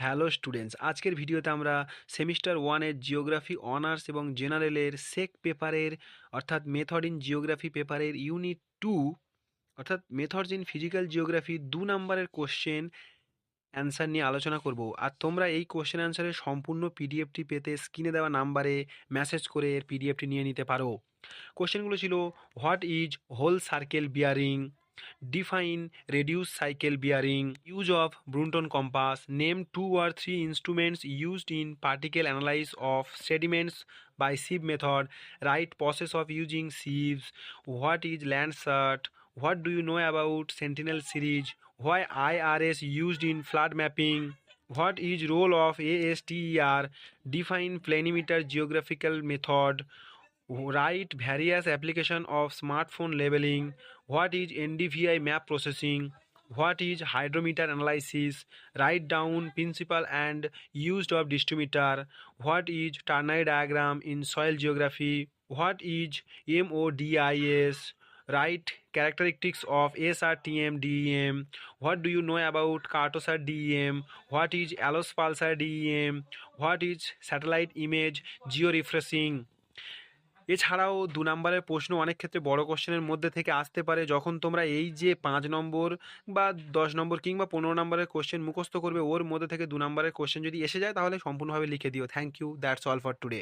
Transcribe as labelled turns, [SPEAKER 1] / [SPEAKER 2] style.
[SPEAKER 1] Hello students আজকের ভিডিওতে আমরা সেমিস্টার ওয়ানের জিওগ্রাফি অনার্স এবং জেনারেলের সেক পেপারের অর্থাৎ মেথড ইন জিওগ্রাফি পেপারের ইউনিট টু অর্থাৎ মেথডস ইন ফিজিক্যাল জিওগ্রাফি দু নম্বরের কোশ্চেন অ্যান্সার নিয়ে আলোচনা করব। আর তোমরা এই কোশ্চেন অ্যান্সারের সম্পূর্ণ পিডিএফটি পেতে স্ক্রিনে দেওয়া নাম্বারে মেসেজ করে এর পিডিএফটি নিয়ে নিতে পারো। কোশ্চেনগুলো ছিল what is whole circle bearing define reduced cycle bearing, use of Brunton compass, name two or three instruments used in particle analysis of sediments by sieve method, write process of using sieves, what is Landsat, what do you know about Sentinel series, why IRS used in flood mapping, what is role of ASTER, define planimeter geographical method, write various application of smartphone labeling what is ndvi map processing what is hydrometer analysis write down principle and used of distributor what is ternary diagram in soil geography what is modis write characteristics of srtm dem what do you know about cartosar dem what is allospulsar dem what is satellite image georefreshing এছাড়াও দু নম্বরের প্রশ্ন অনেক ক্ষেত্রে বড় কোশ্চেনের মধ্যে থেকে আসতে পারে। যখন তোমরা এই যে পাঁচ নম্বর বা দশ নম্বর কিংবা পনেরো নম্বরের কোশ্চেন মুখস্থ করবে, ওর মধ্যে থেকে দু নম্বরের কোশ্চেন যদি এসে যায়, তাহলে সম্পূর্ণভাবে লিখে দিও। Thank you that's all for today